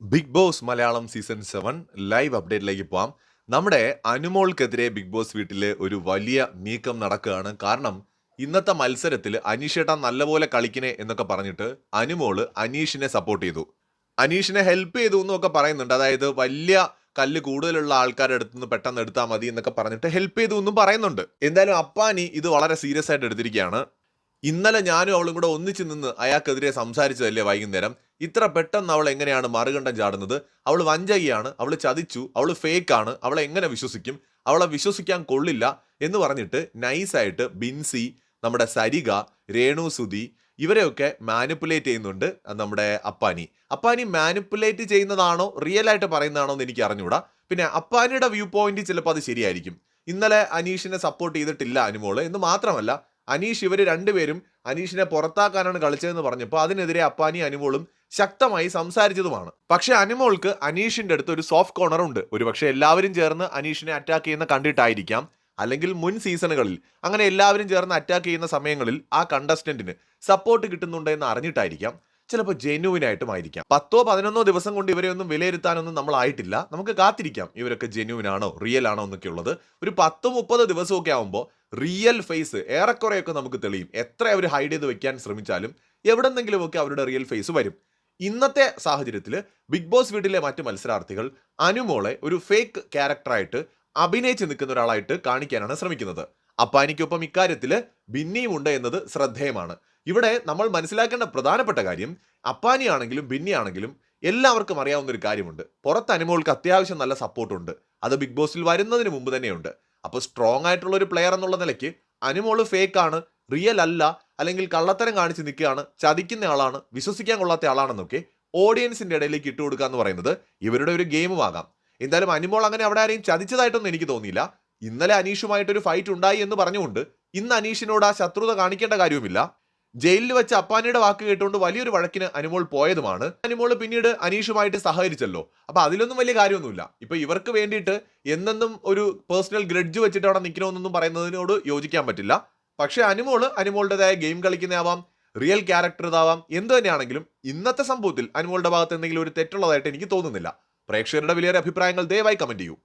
Bigg Boss Malayalam season seven live അപ്ഡേറ്റിലേക്ക് പോവാം. നമ്മുടെ അനുമോൾക്കെതിരെ big boss വീട്ടിൽ ഒരു വലിയ നീക്കം നടക്കുകയാണ്. കാരണം ഇന്നത്തെ മത്സരത്തിൽ അനീഷേട്ട നല്ലപോലെ കളിക്കണേ എന്നൊക്കെ പറഞ്ഞിട്ട് അനുമോൾ അനീഷിനെ സപ്പോർട്ട് ചെയ്തു. അനീഷിനെ ഹെൽപ്പ് ചെയ്തു എന്നൊക്കെ പറയുന്നുണ്ട്. അതായത് വലിയ കല്ല് കൂടുതലുള്ള ആൾക്കാരുടെ അടുത്ത് നിന്ന് പെട്ടെന്ന് എടുത്താൽ മതി എന്നൊക്കെ പറഞ്ഞിട്ട് ഹെൽപ്പ് ചെയ്തു എന്നും പറയുന്നുണ്ട്. എന്തായാലും അപ്പാനി ഇത് വളരെ സീരിയസ് ആയിട്ട് എടുത്തിരിക്കുകയാണ്. ഇന്നലെ ഞാനും അവളും കൂടെ ഒന്നിച്ച് നിന്ന് അയാൾക്കെതിരെ സംസാരിച്ചതല്ലേ വൈകുന്നേരം? ഇത്ര പെട്ടെന്ന് അവൾ എങ്ങനെയാണ് മറുകണ്ഠം ചാടുന്നത്? അവൾ വഞ്ചകിയാണ് അവൾ ചതിച്ചു അവൾ ഫേക്ക് ആണ് അവളെ എങ്ങനെ വിശ്വസിക്കും? അവളെ വിശ്വസിക്കാൻ കൊള്ളില്ല എന്ന് പറഞ്ഞിട്ട് നൈസായിട്ട് ബിൻസി നമ്മുടെ സരിക രേണു സുധി ഇവരെയൊക്കെ മാനിപ്പുലേറ്റ് ചെയ്യുന്നുണ്ട് നമ്മുടെ അപ്പാനി. അപ്പാനി മാനിപ്പുലേറ്റ് ചെയ്യുന്നതാണോ റിയൽ ആയിട്ട് പറയുന്നതാണോ എന്ന് എനിക്ക് അറിഞ്ഞൂടാ. പിന്നെ അപ്പാനിയുടെ വ്യൂ പോയിന്റ് ചിലപ്പോൾ അത് ശരിയായിരിക്കും. ഇന്നലെ അനീഷിനെ സപ്പോർട്ട് ചെയ്തിട്ടില്ല അനുമോൾ എന്ന് മാത്രമല്ല അനീഷ് ഇവർ രണ്ടുപേരും അനീഷിനെ പുറത്താക്കാനാണ് കളിച്ചതെന്ന് പറഞ്ഞപ്പോൾ അതിനെതിരെ അപ്പാനി അനുമോളും ശക്തമായി സംസാരിച്ചതുമാണ്. പക്ഷെ അനിമോൾക്ക് അനീഷിന്റെ അടുത്ത് ഒരു സോഫ്റ്റ് കോർണർ ഉണ്ട്. ഒരുപക്ഷെ എല്ലാവരും ചേർന്ന് അനീഷിനെ അറ്റാക്ക് ചെയ്യുന്ന കണ്ടിട്ടായിരിക്കാം. അല്ലെങ്കിൽ മുൻ സീസണുകളിൽ അങ്ങനെ എല്ലാവരും ചേർന്ന് അറ്റാക്ക് ചെയ്യുന്ന സമയങ്ങളിൽ ആ കണ്ടസ്റ്റന്റിന് സപ്പോർട്ട് കിട്ടുന്നുണ്ട് എന്ന് അറിഞ്ഞിട്ടായിരിക്കാം. ചിലപ്പോൾ ജെന്യുവിൻ ആയിട്ടും ആയിരിക്കാം. പത്തോ പതിനൊന്നോ ദിവസം കൊണ്ട് ഇവരെ ഒന്നും വിലയിരുത്താനൊന്നും നമ്മൾ ആയിട്ടില്ല. നമുക്ക് കാത്തിരിക്കാം ഇവരൊക്കെ ജെന്യുവിൻ ആണോ റിയൽ ആണോ എന്നൊക്കെ ഉള്ളത് ഒരു പത്ത് മുപ്പത് ദിവസമൊക്കെ ആകുമ്പോൾ റിയൽ ഫേസ് ഏറെക്കുറെയൊക്കെ നമുക്ക് തെളിയും. എത്ര അവർ ഹൈഡ് ചെയ്ത് വെക്കാൻ ശ്രമിച്ചാലും എവിടെന്നെങ്കിലുമൊക്കെ അവരുടെ റിയൽ ഫേസ് വരും. ഇന്നത്തെ സാഹചര്യത്തിൽ ബിഗ് ബോസ് വീട്ടിലെ മറ്റ് മത്സരാർത്ഥികൾ അനുമോളെ ഒരു ഫേക്ക് ക്യാരക്ടറായിട്ട് അഭിനയിച്ച് നിൽക്കുന്ന ഒരാളായിട്ട് കാണിക്കാനാണ് ശ്രമിക്കുന്നത്. അപ്പാനിക്കൊപ്പം ഇക്കാര്യത്തിൽ ബിന്നിയും ഉണ്ട് എന്നത് ശ്രദ്ധേയമാണ്. ഇവിടെ നമ്മൾ മനസ്സിലാക്കേണ്ട പ്രധാനപ്പെട്ട കാര്യം അപ്പാനിയാണെങ്കിലും ബിന്നിയാണെങ്കിലും എല്ലാവർക്കും അറിയാവുന്ന ഒരു കാര്യമുണ്ട്. പുറത്ത് അനുമോൾക്ക് അത്യാവശ്യം നല്ല സപ്പോർട്ടുണ്ട് അത് ബിഗ് ബോസിൽ വരുന്നതിന് മുമ്പ് തന്നെയുണ്ട്. അപ്പോൾ സ്ട്രോങ് ആയിട്ടുള്ള ഒരു പ്ലെയർ എന്നുള്ള നിലയ്ക്ക് അനുമോൾ ഫേക്ക് ആണ് റിയൽ അല്ല അല്ലെങ്കിൽ കള്ളത്തരം കാണിച്ച് നിൽക്കുകയാണ് ചതിക്കുന്ന ആളാണ് വിശ്വസിക്കാൻ കൊള്ളാത്ത ആളാണെന്നൊക്കെ ഓഡിയൻസിന്റെ ഇടയിലേക്ക് ഇട്ട് കൊടുക്കുക എന്ന് പറയുന്നത് ഇവരുടെ ഒരു ഗെയിമും ആകാം എന്തായാലും അനിമോൾ അങ്ങനെ അവിടെ ആരെയും ചതിച്ചതായിട്ടൊന്നും എനിക്ക് തോന്നിയില്ല. ഇന്നലെ അനീഷുമായിട്ടൊരു ഫൈറ്റ് ഉണ്ടായി എന്ന് പറഞ്ഞുകൊണ്ട് ഇന്ന് അനീഷിനോട് ആ ശത്രുത കാണിക്കേണ്ട കാര്യവുമില്ല. ജയിലിൽ വെച്ച് അപ്പാനിയുടെ വാക്ക് കേട്ടുകൊണ്ട് വലിയൊരു വഴക്കിന് അനിമോൾ പോയതുമാണ്. അനിമോൾ പിന്നീട് അനീഷുമായിട്ട് സഹകരിച്ചല്ലോ. അപ്പൊ അതിലൊന്നും വലിയ കാര്യമൊന്നുമില്ല. ഇപ്പൊ ഇവർക്ക് വേണ്ടിയിട്ട് എന്നെന്നും ഒരു പേഴ്സണൽ ഗ്രഡ്ജ് വെച്ചിട്ട് അവിടെ നിൽക്കണമെന്നൊന്നും പറയുന്നതിനോട് യോജിക്കാൻ പറ്റില്ല. പക്ഷെ അനുമോൾ അനുമോളുടേതായ ഗെയിം കളിക്കുന്നതാവാം റിയൽ ക്യാരക്ടർ ഇതാവാം എന്ത് തന്നെയാണെങ്കിലും ഇന്നത്തെ സംഭവത്തിൽ അനുമോളുടെ ഭാഗത്ത് എന്തെങ്കിലും ഒരു തെറ്റുള്ളതായിട്ട് എനിക്ക് തോന്നുന്നില്ല. പ്രേക്ഷകരുടെ വിലയേറെ അഭിപ്രായങ്ങൾ ദയവായി കമന്റ് ചെയ്യൂ.